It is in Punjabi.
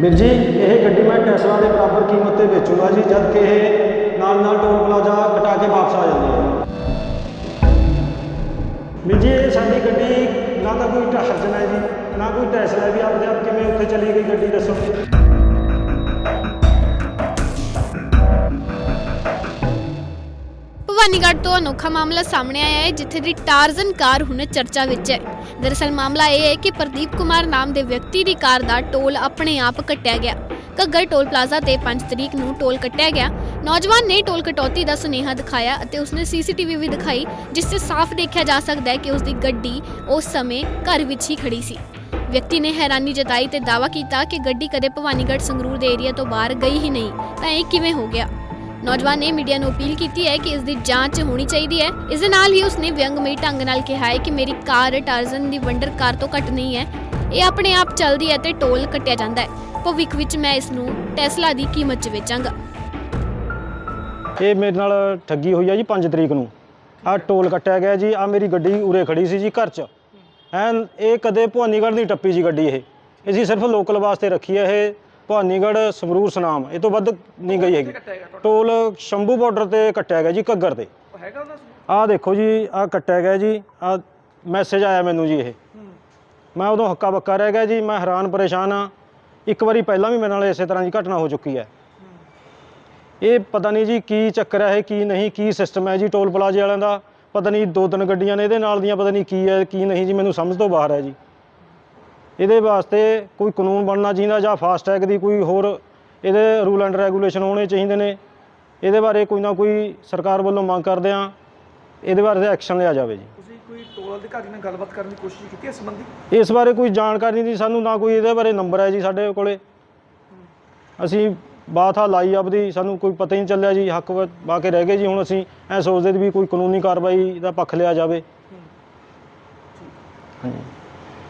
ਵੀਰ ਜੀ, ਇਹ ਗੱਡੀ ਮੈਂ ਟੈਸਲਾ ਦੇ ਬਰਾਬਰ ਕੀਮਤ ਤੇ ਵੇਚੂਗਾ ਜੀ, ਜਦ ਕਿ ਇਹ ਨਾਲ ਨਾਲ ਟੋਲ ਪਲਾਜ਼ਾ ਕਟਾ ਕੇ ਵਾਪਸ ਆ ਜਾਂਦੀ ਹੈ ਵੀਰ ਜੀ, ਇਹ ਸਾਡੀ ਗੱਡੀ ਨਾ ਤਾਂ ਕੋਈ ਟਹਰਜਨ ਹੈ ਜੀ, ਨਾ ਕੋਈ ਟੈਸਲਾ ਵੀ ਆਪਦੇ ਆਪ ਕਿਵੇਂ ਉੱਥੇ ਭਵਾਨੀਗੜ੍ਹ ਤੋਂ ਅਨੋਖਾ ਮਾਮਲਾ ਸਾਹਮਣੇ ਆਇਆ ਹੈ, ਜਿੱਥੇ ਦੀ ਟਾਰਜ਼ਨ ਕਾਰ ਹੁਣ ਚਰਚਾ ਵਿੱਚ ਹੈ। ਦਰਅਸਲ ਮਾਮਲਾ ਇਹ ਹੈ ਕਿ ਪ੍ਰਦੀਪ ਕੁਮਾਰ ਨਾਮ ਦੇ ਵਿਅਕਤੀ ਦੀ ਕਾਰ ਦਾ ਟੋਲ ਆਪਣੇ ਆਪ ਕੱਟਿਆ ਗਿਆ। ਘੱਗਰ ਟੋਲ ਪਲਾਜ਼ਾ ਤੇ 5 ਤਰੀਕ ਨੂੰ ਟੋਲ ਕੱਟਿਆ ਗਿਆ। ਨੌਜਵਾਨ ਨੇ ਟੋਲ ਕਟੌਤੀ ਦਾ ਸੁਨੇਹਾ ਦਿਖਾਇਆ ਅਤੇ ਉਸਨੇ ਸੀਸੀਟੀਵੀ ਵੀ ਦਿਖਾਈ, ਜਿਸ 'ਤੇ ਸਾਫ਼ ਦੇਖਿਆ ਜਾ ਸਕਦਾ ਹੈ ਕਿ ਉਸ ਦੀ ਗੱਡੀ ਉਸ ਸਮੇਂ ਘਰ ਵਿੱਚ ਹੀ ਖੜੀ ਸੀ। ਵਿਅਕਤੀ ਨੇ ਹੈਰਾਨੀ ਜਤਾਈ ਤੇ ਦਾਅਵਾ ਕੀਤਾ ਕਿ ਗੱਡੀ ਕਦੇ ਭਵਾਨੀਗੜ੍ਹ ਸੰਗਰੂਰ ਦੇ ਏਰੀਆ ਤੋਂ ਬਾਹਰ ਗਈ ਹੀ ਨਹੀਂ। ਤਾਂ ਇਹ ਕਿਵੇਂ ਹੋ ਗਿਆ? ਨੌਜਵਾਨ ਨੇ ਮੀਡੀਆ ਨੂੰ ਅਪੀਲ ਕੀਤੀ ਹੈ ਕਿ ਇਸ ਦੀ ਜਾਂਚ ਹੋਣੀ ਚਾਹੀਦੀ ਹੈ। ਇਸ ਦੇ ਨਾਲ ਹੀ ਉਸਨੇ ਵਿਅੰਗਮਈ ਢੰਗ ਨਾਲ ਕਿਹਾ ਹੈ ਕਿ ਮੇਰੀ ਕਾਰ ਟਾਰਜ਼ਨ ਦੀ ਵੰਡਰ ਕਾਰ ਤੋਂ ਘੱਟ ਨਹੀਂ ਹੈ। ਇਹ ਆਪਣੇ ਆਪ ਚੱਲਦੀ ਹੈ ਤੇ ਟੋਲ ਕੱਟਿਆ ਜਾਂਦਾ ਹੈ। ਭਵਿੱਖ ਵਿੱਚ ਮੈਂ ਇਸ ਨੂੰ ਟੈਸਲਾ ਦੀ ਕੀਮਤ 'ਚ ਵੇਚਾਂਗਾ। ਇਹ ਮੇਰੇ ਨਾਲ ਠੱਗੀ ਹੋਈ ਆ ਜੀ 5 ਤਰੀਕ ਨੂੰ। ਆ ਟੋਲ ਕੱਟਿਆ ਗਿਆ ਜੀ ਆ ਮੇਰੀ ਗੱਡੀ ਉਰੇ ਖੜੀ ਸੀ ਜੀ ਘਰ 'ਚ। ਐਨ ਇਹ ਕਦੇ ਭਵਾਨੀਗੜ੍ਹ ਨਹੀਂ ਟੱਪੀ ਜੀ ਗੱਡੀ ਇਹ। ਅਸੀਂ ਸਿਰਫ ਲੋਕਲ ਵਾਸਤੇ ਰੱਖੀ ਹੈ ਇਹ। ਭਵਾਨੀਗੜ੍ਹ ਸਮਰੂਰ ਸੁਨਾਮ ਇਹ ਤੋਂ ਵੱਧ ਨਹੀਂ ਗਈ ਹੈਗੀ। ਟੋਲ ਸ਼ੰਭੂ ਬਾਰਡਰ ਤੇ ਕੱਟਿਆ ਗਿਆ ਜੀ ਘੱਗਰ ਤੇ। ਹੈਗਾ ਉਹਦਾ ਆਹ ਦੇਖੋ ਜੀ ਆਹ ਕੱਟਿਆ ਗਿਆ ਜੀ ਆ ਮੈਸੇਜ ਆਇਆ ਮੈਨੂੰ ਜੀ ਇਹ। ਮੈਂ ਉਦੋਂ ਹੱਕਾ ਬੱਕਾ ਰਹਿ ਗਿਆ ਜੀ ਮੈਂ ਹੈਰਾਨ ਪਰੇਸ਼ਾਨ ਆ ਇੱਕ ਵਾਰੀ ਪਹਿਲਾਂ ਵੀ ਮੇਰੇ ਨਾਲ ਇਸੇ ਤਰ੍ਹਾਂ ਦੀ ਘਟਨਾ ਹੋ ਚੁੱਕੀ ਹੈ। ਇਹ ਪਤਾ ਨਹੀਂ ਜੀ ਕੀ ਚੱਕਰ ਹੈ ਇਹ ਕੀ ਨਹੀਂ ਕੀ ਸਿਸਟਮ ਹੈ ਜੀ ਟੋਲ ਪਲਾਜ਼ੇ ਵਾਲਿਆਂ ਦਾ। ਪਤਾ ਨਹੀਂ ਦੋ ਤਿੰਨ ਗੱਡੀਆਂ ਨੇ ਇਹਦੇ ਨਾਲ ਦੀਆਂ ਪਤਾ ਨਹੀਂ ਕੀ ਹੈ ਕੀ ਨਹੀਂ ਜੀ ਮੈਨੂੰ ਸਮਝ ਤੋਂ ਬਾਹਰ ਹੈ ਜੀ। ਇਹਦੇ ਵਾਸਤੇ ਕੋਈ ਕਾਨੂੰਨ ਬਣਨਾ ਚਾਹੀਦਾ ਜਾਂ ਫਾਸਟੈਗ ਦੀ ਕੋਈ ਹੋਰ ਇਹਦੇ ਰੂਲ ਐਂਡ ਰੈਗੂਲੇਸ਼ਨ ਹੋਣੇ ਚਾਹੀਦੇ ਨੇ। ਇਹਦੇ ਬਾਰੇ ਕੋਈ ਨਾ ਕੋਈ ਸਰਕਾਰ ਵੱਲੋਂ ਮੰਗ ਕਰਦੇ ਆ ਇਹਦੇ ਬਾਰੇ ਐਕਸ਼ਨ ਲਿਆ ਜਾਵੇ ਜੀ। ਤੁਸੀਂ ਕੋਈ ਟੋਲ ਅਧਿਕਾਰੀ ਨਾਲ ਗੱਲਬਾਤ ਕਰਨ ਦੀ ਕੋਸ਼ਿਸ਼ ਕੀਤੀ ਇਸ ਸੰਬੰਧੀ? ਇਸ ਬਾਰੇ ਕੋਈ ਜਾਣਕਾਰੀ ਨਹੀਂ ਸਾਨੂੰ ਨਾ ਕੋਈ ਇਹਦੇ ਬਾਰੇ ਨੰਬਰ ਹੈ ਜੀ ਸਾਡੇ ਕੋਲੇ। ਅਸੀਂ ਬਾਤ ਆ ਲਾਈ ਆਪਦੀ ਸਾਨੂੰ ਕੋਈ ਪਤਾ ਹੀ ਨਹੀਂ ਚੱਲਿਆ ਜੀ ਹੱਕ ਵਾ ਪਾ ਕੇ ਰਹਿ ਗਏ ਜੀ ਹੁਣ ਅਸੀਂ ਐ ਸੋਚਦੇ ਵੀ ਕੋਈ ਕਾਨੂੰਨੀ ਕਾਰਵਾਈ ਦਾ ਪੱਖ ਲਿਆ ਜਾਵੇ। ਹਾਂਜੀ।